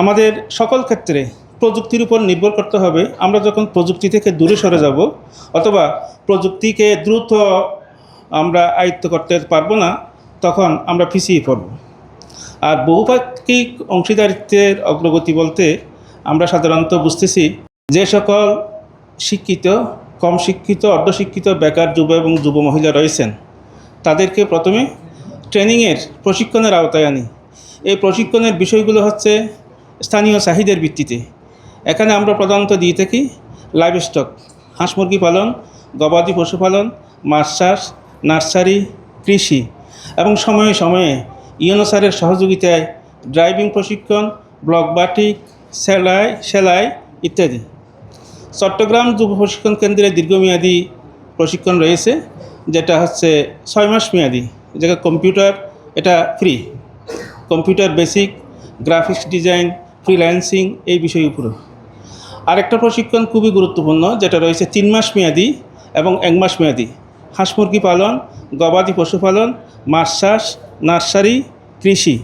আমাদের সকল ক্ষেত্রে প্রযুক্তির উপর নির্ভর করতে হবে। আমরা যখন প্রযুক্তি থেকে দূরে সরে যাব, অথবা প্রযুক্তিকে দ্রুত আমরা আয়ত্ত করতে পারব না, তখন আমরা পিছিয়ে পড়ব। আর বহুপাক্ষিক অংশীদারিত্বের অগ্রগতি বলতে আমরা সাধারণত বুঝতেছি, যে সকল শিক্ষিত, কম শিক্ষিত, অর্ধশিক্ষিত বেকার যুব এবং যুব মহিলা রয়েছেন, তাদেরকে প্রথমে ট্রেনিংয়ের প্রশিক্ষণের আওতায় আনি। এই প্রশিক্ষণের বিষয়গুলো হচ্ছে স্থানীয় চাহিদার ভিত্তিতে। এখানে আমরা প্রধানত দিয়ে থাকি লাইভ স্টক হাঁস মুরগি পালন, গবাদি পশুপালন মাছ চাষ, নার্সারি, কৃষি এবং সময়ে সময়ে ইউনো স্যারের সহযোগিতায় ড্রাইভিং প্রশিক্ষণ, ব্লক বাটিক সেলাই সেলাই ইত্যাদি। চট্টগ্রাম যুব প্রশিক্ষণ কেন্দ্রে দীর্ঘমেয়াদী প্রশিক্ষণ রয়েছে, যেটা হচ্ছে ছয় মাস মেয়াদি। যেটা কম্পিউটার এটা free computer basic graphics design freelancing এই বিষয়ের উপরে। আরেকটা প্রশিক্ষণ খুবই গুরুত্বপূর্ণ, যেটা রয়েছে তিন মাস মেয়াদি এবং এক মাস মেয়াদি। হাঁস মুরগি পালন, গবাদি পশুপালন মাছ চাষ, নার্সারি, কৃষি,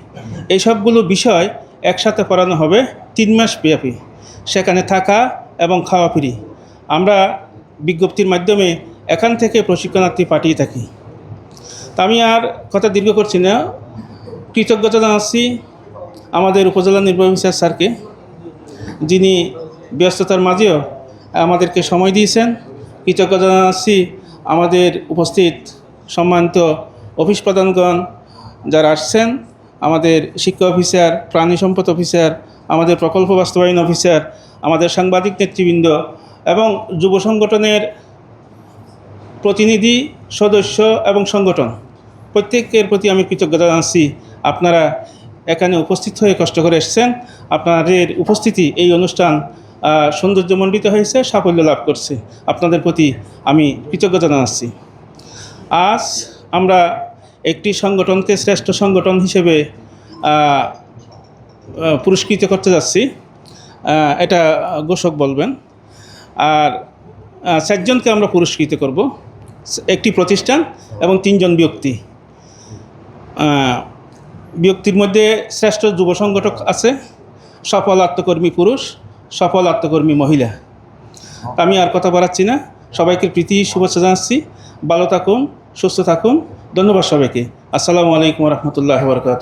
এইসবগুলো বিষয় একসাথে পড়ানো হবে তিন মাস ব্যাপী। সেখানে থাকা এবং খাওয়া ফ্রি আমরা বিজ্ঞপ্তির মাধ্যমে এখান থেকে প্রশিক্ষণার্থী পাঠিয়ে থাকি। তা আমি আর কথা দীর্ঘ করছি না। কৃতজ্ঞতা জানাচ্ছি আমাদের উপজেলা নির্বাহী অফিসার স্যারকে, যিনি ব্যস্ততার মাঝেও আমাদেরকে সময় দিয়েছেন। কৃতজ্ঞতা জানাচ্ছি আমাদের উপস্থিত সম্মানিত অফিস প্রধানগণ যারা আসছেন, আমাদের শিক্ষা অফিসার, প্রাণী সম্পদ অফিসার, আমাদের প্রকল্প বাস্তবায়ন অফিসার, আমাদের সাংবাদিক নেতৃবৃন্দ এবং যুব সংগঠনের প্রতিনিধি, সদস্য এবং সংগঠন। প্রত্যেকের প্রতি আমি কৃতজ্ঞতা জানাচ্ছি। আপনারা এখানে উপস্থিত হয়ে কষ্ট করে এসেছেন। আপনাদের উপস্থিতি এই অনুষ্ঠান সৌন্দর্যমণ্ডিত হয়েছে, সাফল্য লাভ করছে। আপনাদের প্রতি আমি কৃতজ্ঞতা জানাচ্ছি। আজ আমরা একটি সংগঠনকে শ্রেষ্ঠ সংগঠন হিসেবে পুরস্কৃত করতে যাচ্ছি। এটা ঘোষক বলবেন। আর চারজনকে আমরা পুরস্কৃত করব। একটি প্রতিষ্ঠান এবং তিনজন ব্যক্তি। ব্যক্তির মধ্যে শ্রেষ্ঠ যুব সংগঠক আছে সফল আত্মকর্মী পুরুষ সফল আত্মকর্মী মহিলা। আমি আর কথা বাড়াচ্ছি না। সবাইকে প্রীতি শুভেচ্ছা জানাচ্ছি। ভালো থাকুন সুস্থ থাকুন। ধন্যবাদ সবাইকে। আসসালামু আলাইকুম রহমতুল্লাহ বরকাত